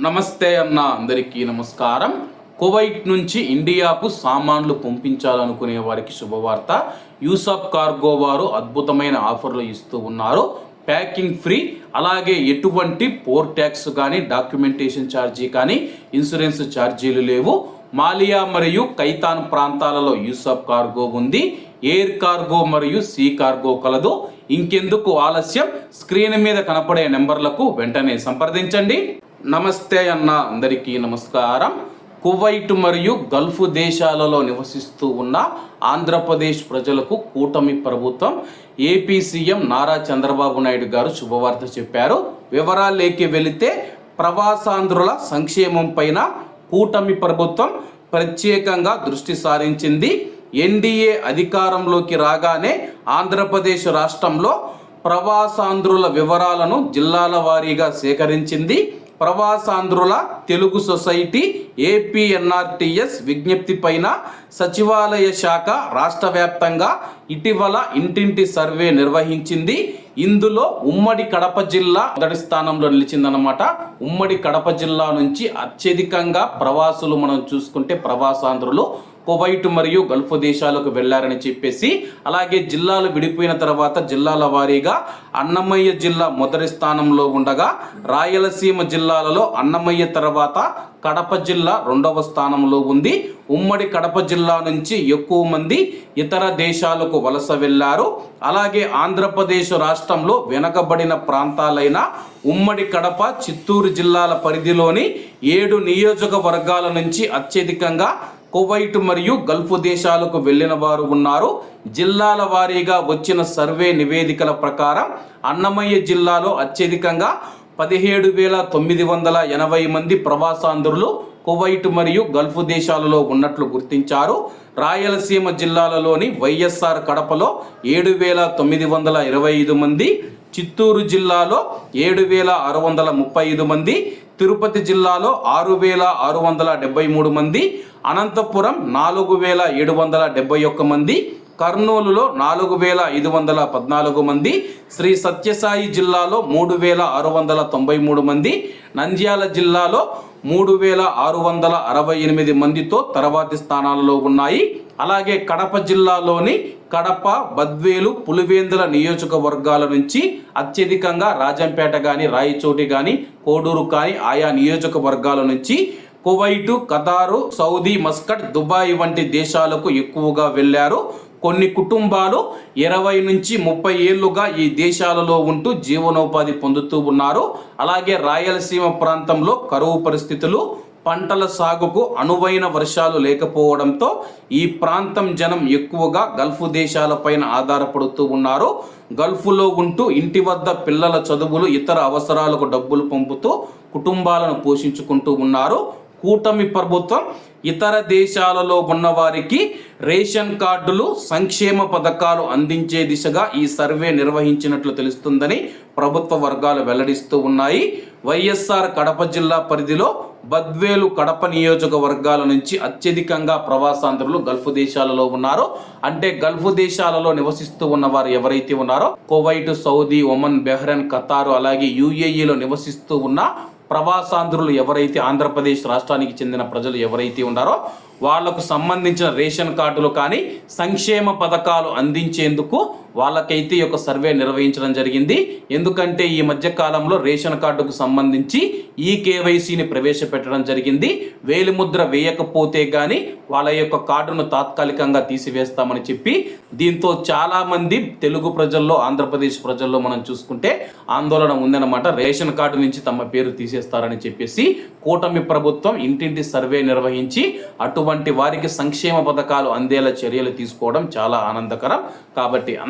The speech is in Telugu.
నమస్తే అన్న అందరికీ నమస్కారం. కువైట్ నుంచి ఇండియాకు సామాన్లు పంపించాలనుకునే వారికి శుభవార్త. యూసఫ్ కార్గో వారు అద్భుతమైన ఆఫర్లు ఇస్తూ ఉన్నారు. ప్యాకింగ్ ఫ్రీ అలాగే ఎటువంటి పోర్ ట్యాక్స్ కానీ డాక్యుమెంటేషన్ ఛార్జీ కానీ ఇన్సూరెన్స్ ఛార్జీలు లేవు. మాలియా మరియు కైతాన్ ప్రాంతాలలో యూసాఫ్ కార్గో ఉంది. ఎయిర్ కార్గో మరియు సీ కార్గో కలదు. ఇంకెందుకు ఆలస్యం? స్క్రీన్ మీద కనపడే నెంబర్లకు వెంటనే సంప్రదించండి. నమస్తే అన్న అందరికీ నమస్కారం. కువైట్ మరియు గల్ఫ్ దేశాలలో నివసిస్తూ ఉన్న ఆంధ్రప్రదేశ్ ప్రజలకు కూటమి ప్రభుత్వం ఏపీ సీఎం నారా చంద్రబాబు నాయుడు గారు శుభవార్త చెప్పారు. వివరాలేకి వెళితే ప్రవాసాంధ్రుల సంక్షేమం పైన కూటమి ప్రభుత్వం ప్రత్యేకంగా దృష్టి సారించింది. ఎన్డీఏ అధికారంలోకి రాగానే ఆంధ్రప్రదేశ్ రాష్ట్రంలో ప్రవాసాంధ్రుల వివరాలను జిల్లాల వారీగా సేకరించింది. ప్రవాసాంధ్రుల తెలుగు సొసైటీ ఏపీఎన్ఆర్టీఎస్ విజ్ఞప్తి పైన సచివాలయ శాఖ రాష్ట్ర వ్యాప్తంగా ఇటీవల ఇంటింటి సర్వే నిర్వహించింది. ఇందులో ఉమ్మడి కడప జిల్లా మొదటి స్థానంలో నిలిచిందనమాట ఉమ్మడి కడప జిల్లా నుంచి అత్యధికంగా ప్రవాసులు మనం చూసుకుంటే ప్రవాసాంధ్రులు కువైట్ మరియు గల్ఫ్ దేశాలకు వెళ్ళారని చెప్పేసి అలాగే జిల్లాలు విడిపోయిన తర్వాత జిల్లాల వారీగా అన్నమయ్య జిల్లా మొదటి స్థానంలో ఉండగా రాయలసీమ జిల్లాలలో అన్నమయ్య తర్వాత కడప జిల్లా రెండవ స్థానంలో ఉంది. ఉమ్మడి కడప జిల్లా నుంచి ఎక్కువ మంది ఇతర దేశాలకు వలస వెళ్ళారు. అలాగే ఆంధ్రప్రదేశ్ రాష్ట్రంలో వెనకబడిన ప్రాంతాలైన ఉమ్మడి కడప చిత్తూరు జిల్లాల పరిధిలోని ఏడు నియోజకవర్గాల నుంచి అత్యధికంగా కువైట్ మరియు గల్ఫ్ దేశాలకు వెళ్ళిన వారు ఉన్నారు. జిల్లాల వారీగా వచ్చిన సర్వే నివేదికల ప్రకారం అన్నమయ్య జిల్లాలో అత్యధికంగా పదిహేడు వేల తొమ్మిది వందల ఎనభై మంది ప్రవాసాంధ్రులు కువైట్ మరియు గల్ఫ్ దేశాలలో ఉన్నట్లు గుర్తించారు. రాయలసీమ జిల్లాలలోని వైఎస్ఆర్ కడపలో ఏడు వేల తొమ్మిది వందల ఇరవై ఐదు మంది చిత్తూరు జిల్లాలో ఏడు వేల ఆరు వందల ముప్పై ఐదు మంది తిరుపతి జిల్లాలో ఆరు వేల ఆరు వందల డెబ్బై మూడు మంది అనంతపురం నాలుగు వేల ఏడు వందల డెబ్బై ఒక్క మంది కర్నూలులో నాలుగు వేల ఐదు వందల పద్నాలుగు మంది శ్రీ సత్యసాయి జిల్లాలో మూడు వేల ఆరు వందల తొంభై మూడు మంది నంద్యాల జిల్లాలో మూడు వేల ఆరు వందల అరవై ఎనిమిది మందితో తర్వాతి స్థానాలలో ఉన్నాయి. అలాగే కడప జిల్లాలోని కడప బద్వేలు పులివేందుల నియోజకవర్గాల నుంచి అత్యధికంగా రాజంపేట కానీ రాయచోటి కానీ కోడూరు కానీ ఆయా నియోజకవర్గాల నుంచి Kuwait Qatar Saudi Muscat Dubai వంటి దేశాలకు ఎక్కువగా వెళ్ళారు. కొన్ని కుటుంబాలు ఇరవై నుంచి ముప్పై ఏళ్ళుగా ఈ దేశాలలో ఉంటూ జీవనోపాధి పొందుతూ ఉన్నారు. అలాగే రాయలసీమ ప్రాంతంలో కరువు పరిస్థితులు పంటల సాగుకు అనువైన వర్షాలు లేకపోవడంతో ఈ ప్రాంతం జనం ఎక్కువగా గల్ఫ్ దేశాలపైన ఆధారపడుతూ ఉన్నారు. గల్ఫ్లో ఉంటూ ఇంటి వద్ద పిల్లల చదువులు ఇతర అవసరాలకు డబ్బులు పంపుతూ కుటుంబాలను పోషించుకుంటూ ఉన్నారు. కూటమి ప్రభుత్వం ఇతర దేశాలలో ఉన్నవారికి రేషన్ కార్డులు సంక్షేమ పథకాలు అందించే దిశగా ఈ సర్వే నిర్వహించినట్లు తెలుస్తుందని ప్రభుత్వ వర్గాలు వెల్లడిస్తూ ఉన్నాయి. వైఎస్ఆర్ కడప జిల్లా పరిధిలో బద్వేలు కడప నియోజకవర్గాల నుంచి అత్యధికంగా ప్రవాసాంధ్రులు గల్ఫ్ దేశాలలో ఉన్నారు. అంటే గల్ఫ్ దేశాలలో నివసిస్తూ ఉన్న వారు ఎవరైతే ఉన్నారో Kuwait Saudi Oman Bahrain Qatar అలాగే యుఏఈలో నివసిస్తూ ఉన్న ప్రవాసాంధ్రులు ఎవరైతే ఆంధ్రప్రదేశ్ రాష్ట్రానికి చెందిన ప్రజలు ఎవరైతే ఉన్నారో వాళ్ళకు సంబంధించిన రేషన్ కార్డులు కానీ సంక్షేమ పథకాలు అందించేందుకు వాళ్ళకైతే ఈ యొక్క సర్వే నిర్వహించడం జరిగింది. ఎందుకంటే ఈ మధ్య కాలంలో రేషన్ కార్డుకు సంబంధించి ఈ కేవైసీని ప్రవేశపెట్టడం జరిగింది. వేలిముద్ర వేయకపోతే కానీ వాళ్ళ యొక్క కార్డును తాత్కాలికంగా తీసివేస్తామని చెప్పి దీంతో చాలామంది తెలుగు ప్రజల్లో ఆంధ్రప్రదేశ్ ప్రజల్లో మనం చూసుకుంటే ఆందోళన ఉందన్నమాట. రేషన్ కార్డు నుంచి తమ పేరు తీసేస్తారని చెప్పేసి కూటమి ప్రభుత్వం ఇంటింటి సర్వే నిర్వహించి అటువంటి వారికి సంక్షేమ పథకాలు అందేలా చర్యలు తీసుకోవడం చాలా ఆనందకరం. కాబట్టి